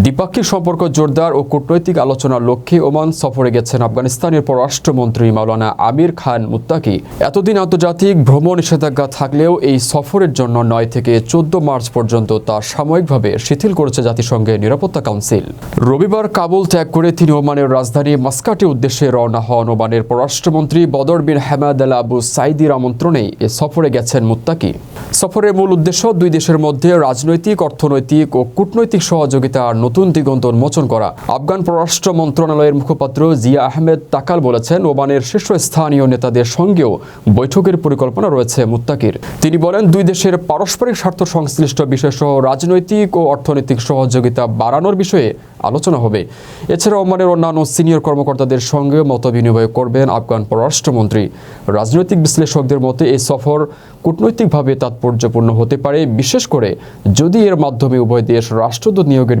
দ্বিপাক্ষিক সম্পর্ক জোরদার ও কূটনৈতিক আলোচনার লক্ষ্যে ওমান সফরে গেছেন আফগানিস্তানের পররাষ্ট্রমন্ত্রী মাওলানা আমির খান মুত্তাকি। এতদিন আন্তর্জাতিক ভ্রমণ নিষেধাজ্ঞা থাকলেও এই সফরের জন্য নয় থেকে চোদ্দ মার্চ পর্যন্ত তা সাময়িকভাবে শিথিল করেছে জাতিসংঘের নিরাপত্তা কাউন্সিল। রবিবার কাবুল ত্যাগ করে তিনি ওমানের রাজধানী মাস্কাটের উদ্দেশ্যে রওনা হন ওমানের পররাষ্ট্রমন্ত্রী বদর বিন হেমাদ আল আবু সাইদির আমন্ত্রণেই এ সফরে গেছেন মুত্তাকি। সফরের মূল উদ্দেশ্য দুই দেশের মধ্যে রাজনৈতিক, অর্থনৈতিক ও কূটনৈতিক সহযোগিতার নতুন দিগন্ত উন্মোচন করা। আফগান পররাষ্ট্র মন্ত্রণালয়ের মুখপাত্র জিয়া আহমেদ তাকাল বলেছেন ওমানের শীর্ষস্থানীয় নেতাদের সঙ্গেও বৈঠকের পরিকল্পনা রয়েছে মুত্তাকির। তিনি বলেন, দুই দেশের পারস্পরিক স্বার্থ সংশ্লিষ্ট বিষয় সহ রাজনৈতিক ও অর্থনৈতিক সহযোগিতা বাড়ানোর বিষয়ে আলোচনা হবে। এছাড়া ওমানের অন্যান্য সিনিয়র কর্মকর্তাদের সঙ্গে মত বিনিময় করবেন আফগান পররাষ্ট্রমন্ত্রী। রাজনৈতিক বিশ্লেষকদের মতে, এই সফর কূটনৈতিকভাবে তাৎপর্যপূর্ণ হতে পারে, বিশেষ করে যদি এর মাধ্যমে উভয় দেশ রাষ্ট্রদূত নিয়োগের